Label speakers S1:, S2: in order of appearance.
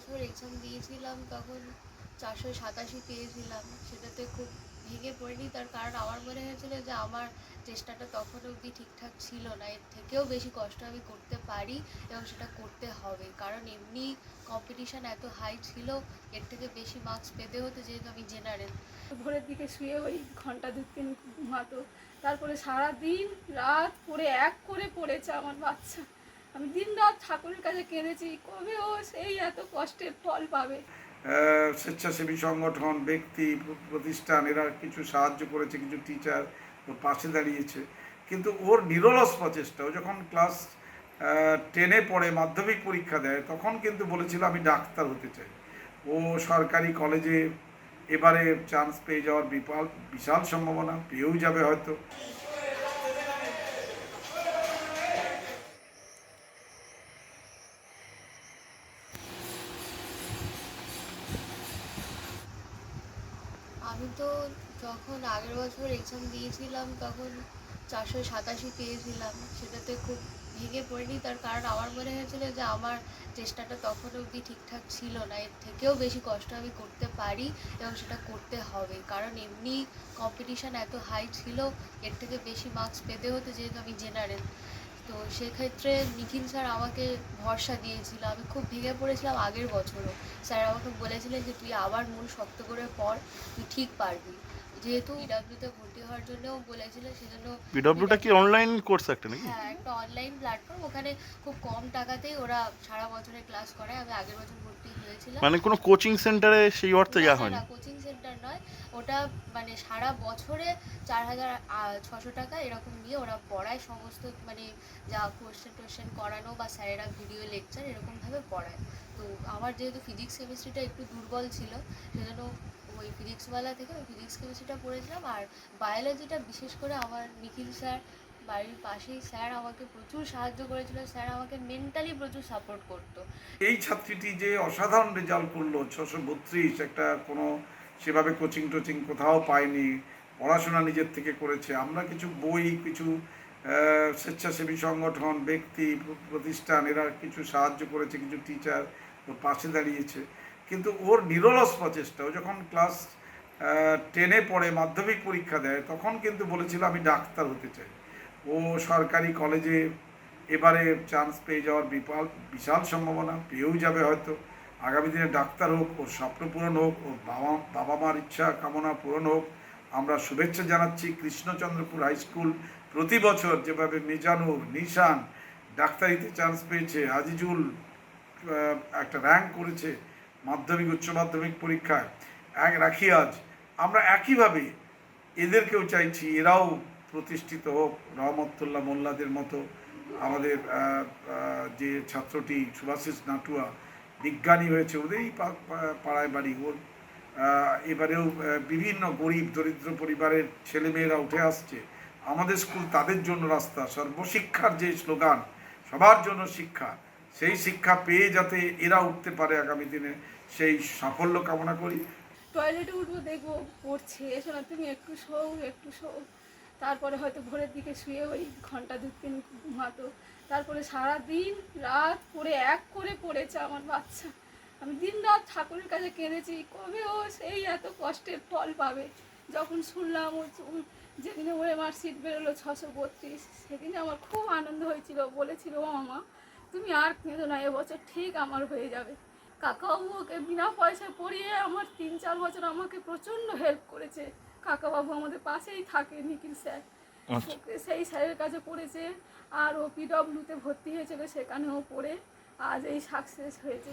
S1: বছর এক্সাম দিয়েছিলাম, তখন চারশো সাতাশি পেয়েছিলাম। সেটাতে খুব ভেঙে পড়িনি, তার কারণ আমার মনে হয়েছিল যে আমার চেষ্টাটা তখন অবধি ঠিকঠাক ছিল না। এর থেকেও বেশি কষ্ট আমি করতে পারি এবং সেটা করতে হবে। কারণ এমনি কম্পিটিশান এত হাই ছিল, এর থেকে বেশি মার্কস পেতে হতো যেহেতু আমি জেনারেল
S2: ভোরের দিকে শুয়ে ওই ঘণ্টা দু তিন ঘুমাতো। তারপরে সারাদিন রাত পড়ে এক করে পড়েছে আমার বাচ্চা। আমি দিন রাত ঠাকুরের কাছে কেঁদেছি, কবে ও সেই এত কষ্টের ফল পাবে?
S3: স্বেচ্ছাসেবী সংগঠন, ব্যক্তি প্রতিষ্ঠান, এরা কিছু সাহায্য করেছে, কিছু টিচার ওর পাশে দাঁড়িয়েছে। কিন্তু ওর নিরলস প্রচেষ্টা, ও যখন ক্লাস টেনে পড়ে, মাধ্যমিক পরীক্ষা দেয়, তখন কিন্তু বলেছিল, আমি ডাক্তার হতে চাই। ও সরকারি কলেজে এবারে চান্স পেয়ে যাওয়ার বিপাল বিশাল সম্ভাবনা, পেয়েও যাবে হয়তো।
S1: আমি তো যখন আগের বছর এক্সাম দিয়েছিলাম, তখন চারশো সাতাশি পেয়েছিলাম। সেটাতে খুব ভেঙে পড়িনি। তার কারণ আমার মনে হয়েছিল যে, আমার চেষ্টাটা তখন অবধি ঠিকঠাক ছিল না। এর থেকেও বেশি কষ্ট আমি করতে পারি এবং সেটা করতে হবে। কারণ এমনি কম্পিটিশান এত হাই ছিল, এর থেকে বেশি মার্কস পেতে হতো যেহেতু আমি জেনারেল তো সেক্ষেত্রে নিখিল স্যার আমাকে ভরসা দিয়েছিল। আমি খুব ভেঙে পড়েছিলাম আগের বছরও। স্যার আমাকে বলেছিলেন যে তুই আবার মন শক্ত করে পড় তুই ঠিক পারবি। যেহেতু ইডাব্লিউতে ভর্তি হওয়ার জন্যও বলেছিল সেজন্য
S4: পিডব্লিউটা কি অনলাইন কোর্স একটা নাকি?
S1: হ্যাঁ একটা অনলাইন প্ল্যাটফর্ম ওখানে খুব কম টাকাতেই ওরা সারা বছরের ক্লাস করায়। আমি আগের বছর ভর্তি হয়েছিলাম।
S4: মানে কোনো কোচিং সেন্টারে সেই অর্থে যাওয়া হয়নি?
S1: ওটা মানে সারা বছরে চার হাজার ছশো টাকা এরকম নিয়ে ওরা পড়ায় সমস্ত মানে যা কোশ্চেন টোশ্চেন করানো বা স্যারেরা ভিডিও লেকচার এরকমভাবে পড়ায়। তো আমার যেহেতু ফিজিক্স কেমিস্ট্রিটা একটু দুর্বল ছিল, সেজন্য ওই ফিজিক্সওয়ালা থেকে ওই ফিজিক্স কেমিস্ট্রিটা পড়েছিলাম। আর বায়োলজিটা বিশেষ করে আমার নিখিল স্যার, বাড়ির পাশেই স্যার আমাকে প্রচুর সাহায্য করেছিল। স্যার আমাকে মেন্টালি প্রচুর সাপোর্ট করতো।
S3: এই ছাত্রীটি যে অসাধারণ রেজাল্ট করল, ছশো বত্রিশ, একটা কোনো সেভাবে কোচিং টোচিং কোথাও পায়নি পড়াশোনা নিজের থেকে করেছে। আমরা কিছু বই, কিছু স্বেচ্ছাসেবী সংগঠন, ব্যক্তি, প্রতিষ্ঠান, এরা কিছু সাহায্য করেছে, কিছু টিচার ওর পাশে দাঁড়িয়েছে। কিন্তু ওর নিরলস প্রচেষ্টা, ও যখন ক্লাস টেনে পড়ে, মাধ্যমিক পরীক্ষা দেয়, তখন কিন্তু বলেছিল, আমি ডাক্তার হতে চাই। ও সরকারি কলেজে এবারে চান্স পেয়ে যাওয়ার বিপাল বিশাল সম্ভাবনা, পেয়েও যাবে হয়তো। আগামী দিনে ডাক্তার হোক, ওর স্বপ্ন পূরণ হোক, ওর বাবা বাবা মার ইচ্ছা কামনা পূরণ হোক। আমরা শুভেচ্ছা জানাচ্ছি কৃষ্ণচন্দ্রপুর হাই স্কুল। প্রতি বছর যেভাবে মিজানুর, নিশান ডাক্তারিতে চান্স পেয়েছে আজিজুল একটা র্যাঙ্ক করেছে মাধ্যমিক, উচ্চ মাধ্যমিক পরীক্ষায়। এক রাখি আজ। আমরা একইভাবে এদেরকেও চাইছি, এরাও প্রতিষ্ঠিত হোক, রহমতুল্লাহ মোল্লাদের মতো আমাদের যে ছাত্রটি সুভাষিস নাটুয়া বিজ্ঞানী হয়েছে ওদেরই পাড়ায় বাড়ি ওর। এবারেও বিভিন্ন গরিব দরিদ্র পরিবারের ছেলেমেয়েরা উঠে আসছে। আমাদের স্কুল তাদের জন্য রাস্তা, সর্বশিক্ষার যে স্লোগান, সবার জন্য শিক্ষা, সেই শিক্ষা পেয়ে যাতে এরা উঠতে পারে আগামী দিনে, সেই সাফল্য কামনা করি।
S2: টয়লেটে উঠবো, দেখব, পড়ছে। তুমি, একটু শোও একটু শোও। তারপরে হয়তো ভোরের দিকে শুয়ে ওই ঘণ্টা দু তিন ঘুমাতো। তারপরে সারা দিন রাত পড়ে এক করে পড়েছে আমার বাচ্চা। আমি দিন রাত ঠাকুরের কাছে কেঁদেছি, কবে ও সেই এত কষ্টের ফল পাবে? যখন শুনলাম ও যেদিনে ওরে মার্কশিট বেরোলো ছশো বত্রিশ, সেদিনে আমার খুব আনন্দ হয়েছিল। বলেছিল, ও মামা তুমি আর কেঁদো না, এবছর ঠিক আমার হয়ে যাবে। কাকাবাবু ওকে বিনা পয়সায় পড়িয়ে আমার তিন চার বছর আমাকে প্রচণ্ড হেল্প করেছে। কাকাবাবু আমাদের পাশেই থাকে নিখিল স্যার
S4: আচ্ছা।
S2: সেই স্যারের কাছে পড়েছে আর ও পিডব্লিউতে ভর্তি হয়েছিল সেখানেও পড়ে আজ এই সাকসেস হয়েছে।